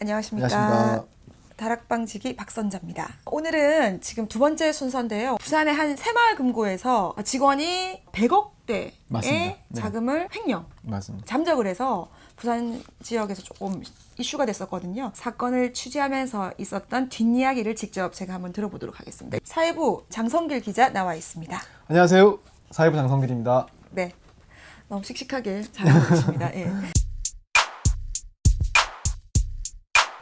안녕하십니까. 안녕하십니까. 다락방지기 박선자입니다. 오늘은 지금 두 번째 순서인데요. 부산의 한 새마을 금고에서 직원이 100억대의 맞습니다. 네. 자금을 횡령, 맞습니다. 잠적을 해서 부산 지역에서 조금 이슈가 됐었거든요. 사건을 취재하면서 있었던 뒷이야기를 직접 제가 한번 들어보도록 하겠습니다. 사회부 장성길 기자 나와 있습니다. 안녕하세요. 사회부 장성길입니다. 네. 너무 씩씩하게 잘하고 계십니다. 예.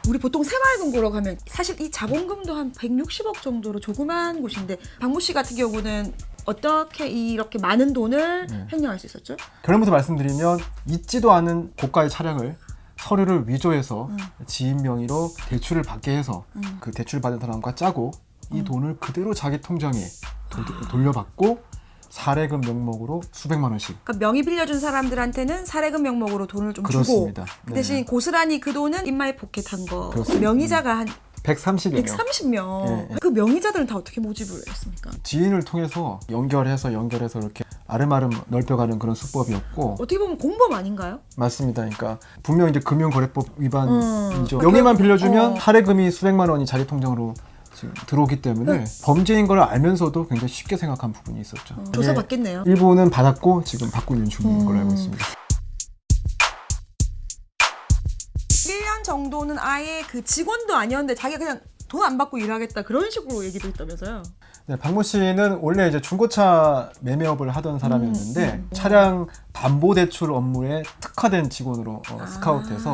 우리 보통 새마을금고라고 하면 사실 이 자본금도 한 160억 정도로 조그만 곳인데 박모 씨 같은 경우는 어떻게 이렇게 많은 돈을 네. 횡령할 수 있었죠? 결론부터 말씀드리면 있지도 않은 고가의 차량을 서류를 위조해서 음. 지인 명의로 대출을 받게 해서 그 대출 받은 사람과 짜고 음. 이 돈을 그대로 자기 통장에 도- 돌려받고 사례금 명목으로 수백만 원씩 그러니까 명의 빌려준 사람들한테는 사례금 명목으로 돈을 좀 그렇습니다. 주고 그 네. 대신 고스란히 그 돈은 인마에 포켓한 거 그렇습니다. 명의자가 한 130여 명 130명 네, 네. 그 명의자들은 다 어떻게 모집을 했습니까? 지인을 통해서 연결해서 연결해서 이렇게 아름아름 넓혀가는 그런 수법이었고 어떻게 보면 공범 아닌가요? 맞습니다. 그러니까 분명 이제 금융거래법 위반이죠. 음. 명의만 그- 빌려주면 어. 할애금이 수백만 원이 자기 통장으로 지금 들어오기 때문에 범죄인 걸 알면서도 굉장히 쉽게 생각한 부분이 있었죠. 어, 이게 조사 받겠네요. 일부는 받았고 지금 받고 있는 중인 걸로 알고 음. 있습니다. 1년 정도는 아예 그 직원도 아니었는데 자기가 그냥 돈 안 받고 일하겠다 그런 식으로 얘기도 했다면서요. 네, 박모 씨는 원래 이제 중고차 매매업을 하던 사람이었는데 음, 음. 차량 담보 대출 업무에 특화된 직원으로 어, 아. 스카우트해서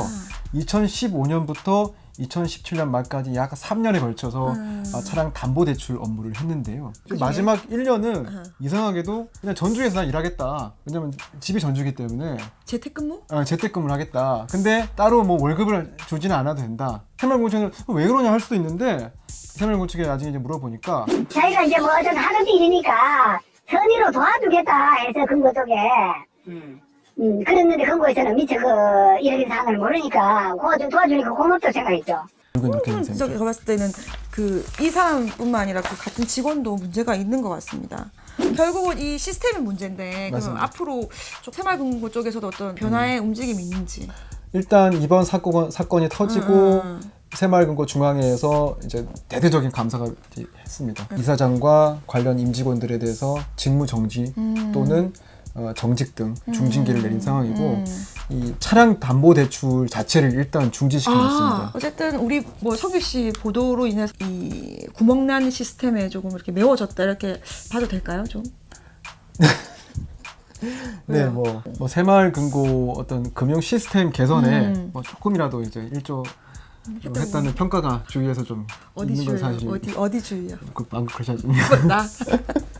2015년부터 2017년 말까지 약 3년에 걸쳐서 음. 아, 차량 담보 대출 업무를 했는데요. 그중에? 마지막 1년은 아하. 이상하게도 그냥 전주에서 난 일하겠다. 왜냐면 집이 전주기 때문에 재택근무? 아, 재택근무를 하겠다. 근데 따로 뭐 월급을 주지는 않아도 된다. 새마을공청은 왜 그러냐 할 수도 있는데 새마을공청에 나중에 이제 물어보니까 자기가 이제 뭐 어쨌든 하는 일이니까 선의로 도와주겠다 해서 근거 쪽에 음, 그랬는데 근거에서는 미처 그 이런 사항을 모르니까 그거 좀 도와주니까 고맙다고 생각했죠. 셈이죠. 제가 봤을 때는 그 이 사람뿐만 아니라 그 같은 직원도 문제가 있는 것 같습니다. 결국은 이 시스템이 문제인데 그럼. 앞으로 좀 새마을금고 쪽에서도 어떤 변화의 움직임이 있는지. 일단 이번 사건 사건이 터지고 음, 음. 새마을금고 중앙회에서 이제 대대적인 감사가 했습니다. 이사장과 관련 임직원들에 대해서 직무 정지 음. 또는 어, 정직 등 중징계를 내린 상황이고 음. 이 차량 담보 대출 자체를 일단 중지시켜놨습니다. 아, 어쨌든 우리 뭐 성규 씨 보도로 인해서 이 구멍난 시스템에 조금 이렇게 메워졌다 이렇게 봐도 될까요, 좀? 네, 왜요? 뭐, 뭐 새마을 금고 어떤 금융 시스템 개선에 음. 뭐 조금이라도 이제 일조 좀 했다는 평가가 주위에서 좀 어디 있는 건 주요? 사실 어디 어디 주요? 그 방금 그러셨죠. 나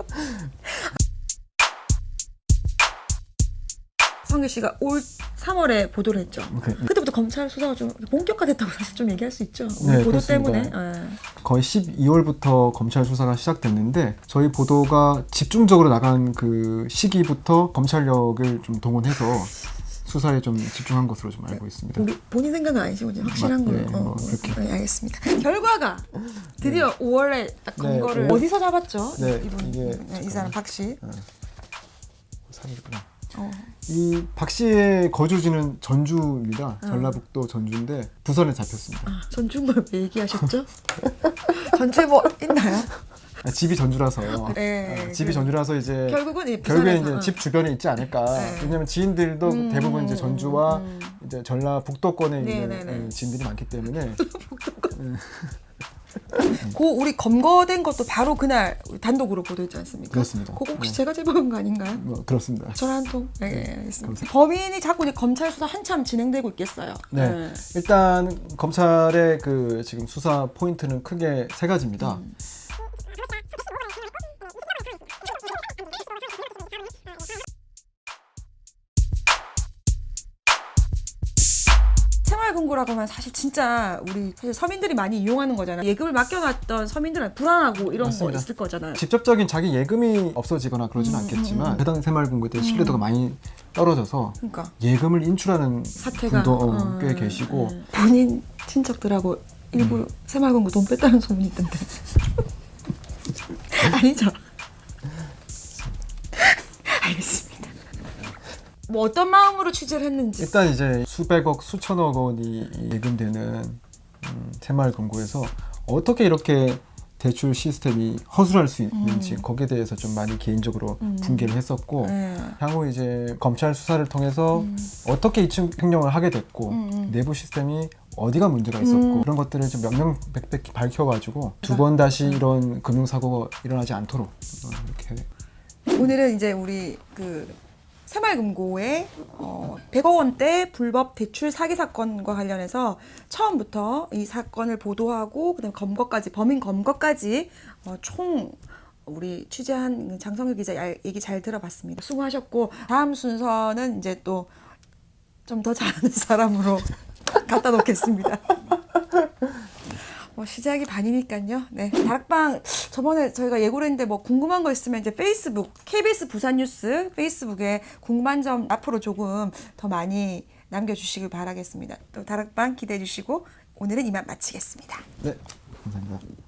성규 씨가 올 3월에 보도를 했죠. 네. 그때부터 검찰 수사가 좀 본격화됐다고 사실 좀 얘기할 수 있죠. 네, 보도 그렇습니다. 때문에. 예. 거의 12월부터 검찰 수사가 시작됐는데 저희 보도가 집중적으로 나간 그 시기부터 검찰력을 좀 동원해서 수사에 좀 집중한 것으로 좀 알고 있습니다. 우리 본인 생각은 아니시고 이제 확실한 맞- 걸로. 네, 뭐 그렇게. 네, 알겠습니다. 결과가 드디어 5월에 딱 네, 검거를 오- 어디서 잡았죠? 네, 이분 이게 네, 이. 사람 박 씨. 사실이구나. 어. 이 박 씨의 거주지는 전주입니다. 어. 전라북도 전주인데 부산에 잡혔습니다. 아, 전주말 왜 얘기하셨죠? 전주에 뭐 있나요? 아, 집이 전주라서 네, 아, 집이 그- 전주라서 이제 결국은 이 결국에 부산에서, 이제 어. 집 주변에 있지 않을까. 네. 왜냐면 지인들도 음, 대부분 이제 전주와 음, 이제 전라북도권에 네, 있는 네, 네. 음, 지인들이 많기 때문에 고 우리 검거된 것도 바로 그날 단독으로 보도했지 않습니까? 그렇습니다. 그거 혹시 네. 제가 제보한 거 아닌가요? 뭐 그렇습니다. 전화 한 통. 네, 네, 알겠습니다. 감사합니다. 범인이 자꾸 이제 검찰 수사 한참 진행되고 있겠어요. 네. 일단 검찰의 그 지금 수사 포인트는 크게 세 가지입니다. 음. 생활금고라고 하면 사실 진짜 우리 사실 서민들이 많이 이용하는 거잖아 요. 예금을 맡겨놨던 서민들은 불안하고 이런 맞습니다. 거 있을 거잖아요. 직접적인 자기 예금이 없어지거나 그러진 음, 않겠지만 해당 새마을금고에 대해 신뢰도가 많이 떨어져서 그러니까 예금을 인출하는 사태가 분도 어, 어, 꽤 계시고 네. 본인 친척들하고 일부 음. 새마을금고 돈 뺐다는 소문이 있던데 아니죠? 알겠습니다. 뭐 어떤 마음으로 취재를 했는지 일단 이제 수백억 수천억 원이 예금되는 음, 새마을금고에서 어떻게 이렇게 대출 시스템이 허술할 수 있는지 거기에 대해서 좀 많이 개인적으로 분개를 했었고 네. 향후 이제 검찰 수사를 통해서 어떻게 이층 횡령을 하게 됐고 음, 음. 내부 시스템이 어디가 문제가 있었고 음. 그런 것들을 좀 명명백백 밝혀가지고 두 번 다시 이런 금융사고가 일어나지 않도록 어, 이렇게 오늘은 이제 우리 그 새마을금고의 어, 100억 원대 불법 대출 사기 사건과 관련해서 처음부터 이 사건을 보도하고 그다음 검거까지 범인 검거까지 어, 총 우리 취재한 장성규 기자 야- 얘기 잘 들어봤습니다. 수고하셨고 다음 순서는 이제 또 좀 더 잘하는 사람으로 갖다 놓겠습니다. 뭐 시작이 반이니까요. 네. 다락방 저번에 저희가 예고를 했는데 뭐 궁금한 거 있으면 이제 페이스북 KBS 부산 뉴스 페이스북에 궁금한 점 앞으로 조금 더 많이 남겨주시길 바라겠습니다. 또 다락방 기대해 주시고 오늘은 이만 마치겠습니다. 네 감사합니다.